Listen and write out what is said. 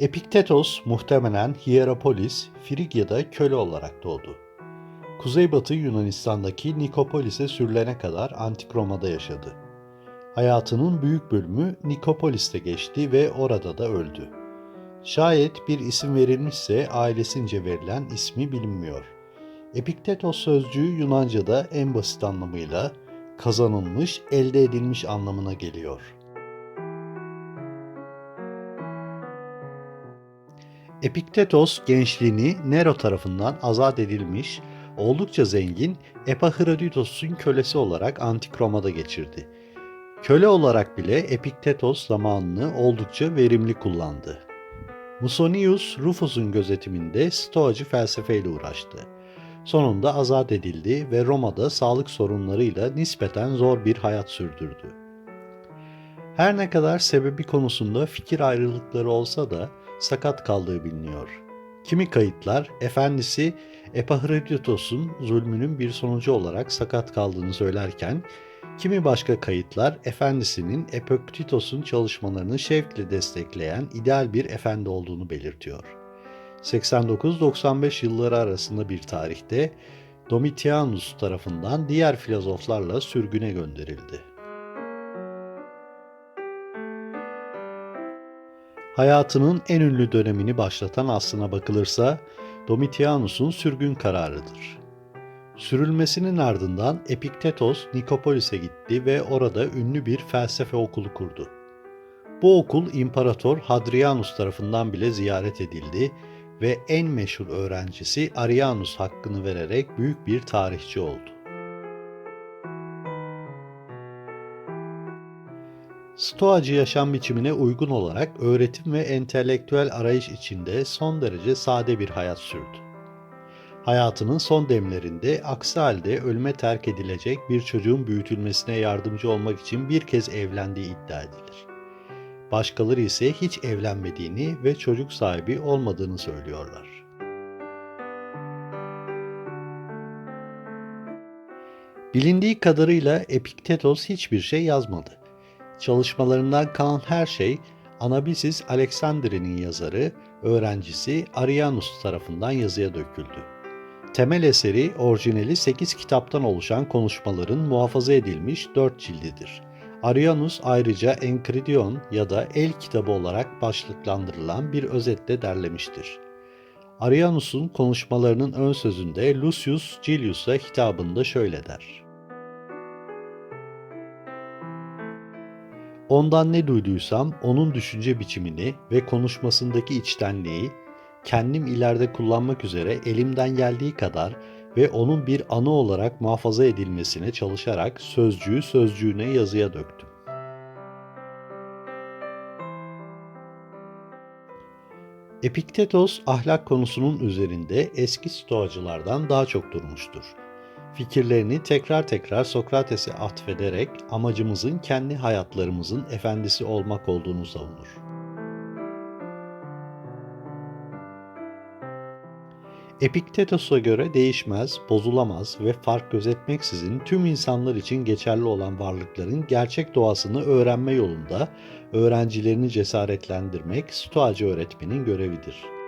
Epiktetos muhtemelen Hierapolis, Frigya'da köle olarak doğdu. Kuzeybatı Yunanistan'daki Nikopolis'e sürülene kadar Antik Roma'da yaşadı. Hayatının büyük bölümü Nikopolis'te geçti ve orada da öldü. Şayet bir isim verilmişse ailesince verilen ismi bilinmiyor. Epiktetos sözcüğü Yunanca'da en basit anlamıyla kazanılmış, elde edilmiş anlamına geliyor. Epiktetos gençliğini Nero tarafından azat edilmiş, oldukça zengin Epahroditos'un kölesi olarak Antik Roma'da geçirdi. Köle olarak bile Epiktetos zamanını oldukça verimli kullandı. Musonius Rufus'un gözetiminde Stoacı felsefeyle uğraştı. Sonunda azat edildi ve Roma'da sağlık sorunlarıyla nispeten zor bir hayat sürdürdü. Her ne kadar sebebi konusunda fikir ayrılıkları olsa da sakat kaldığı biliniyor. Kimi kayıtlar efendisi Epahroditos'un zulmünün bir sonucu olarak sakat kaldığını söylerken, kimi başka kayıtlar efendisinin Epiktitos'un çalışmalarını şevkle destekleyen ideal bir efendi olduğunu belirtiyor. 89-95 yılları arasında bir tarihte Domitianus tarafından diğer filozoflarla sürgüne gönderildi. Hayatının en ünlü dönemini başlatan aslına bakılırsa Domitianus'un sürgün kararıdır. Sürülmesinin ardından Epiktetos Nikopolis'e gitti ve orada ünlü bir felsefe okulu kurdu. Bu okul İmparator Hadrianus tarafından bile ziyaret edildi ve en meşhur öğrencisi Arianus hakkını vererek büyük bir tarihçi oldu. Stoacı yaşam biçimine uygun olarak öğretim ve entelektüel arayış içinde son derece sade bir hayat sürdü. Hayatının son demlerinde aksi halde ölüme terk edilecek bir çocuğun büyütülmesine yardımcı olmak için bir kez evlendiği iddia edilir. Başkaları ise hiç evlenmediğini ve çocuk sahibi olmadığını söylüyorlar. Bilindiği kadarıyla Epiktetos hiçbir şey yazmadı. Çalışmalarından kalan her şey Anabisis Alexandri'nin yazarı, öğrencisi Arianus tarafından yazıya döküldü. Temel eseri orijinali 8 kitaptan oluşan konuşmaların muhafaza edilmiş 4 cildidir. Arianus ayrıca Enchiridion ya da El kitabı olarak başlıklandırılan bir özette derlemiştir. Arianus'un konuşmalarının ön sözünde Lucius Julius'a hitabında şöyle der. Ondan ne duyduysam onun düşünce biçimini ve konuşmasındaki içtenliği kendim ileride kullanmak üzere elimden geldiği kadar ve onun bir anı olarak muhafaza edilmesine çalışarak sözcüğü sözcüğüne yazıya döktüm. Epiktetos ahlak konusunun üzerinde eski stoacılardan daha çok durmuştur. Fikirlerini tekrar tekrar Sokrates'e atfederek amacımızın kendi hayatlarımızın efendisi olmak olduğunu savunur. Epiktetos'a göre değişmez, bozulamaz ve fark gözetmeksizin tüm insanlar için geçerli olan varlıkların gerçek doğasını öğrenme yolunda öğrencilerini cesaretlendirmek stoacı öğretmenin görevidir.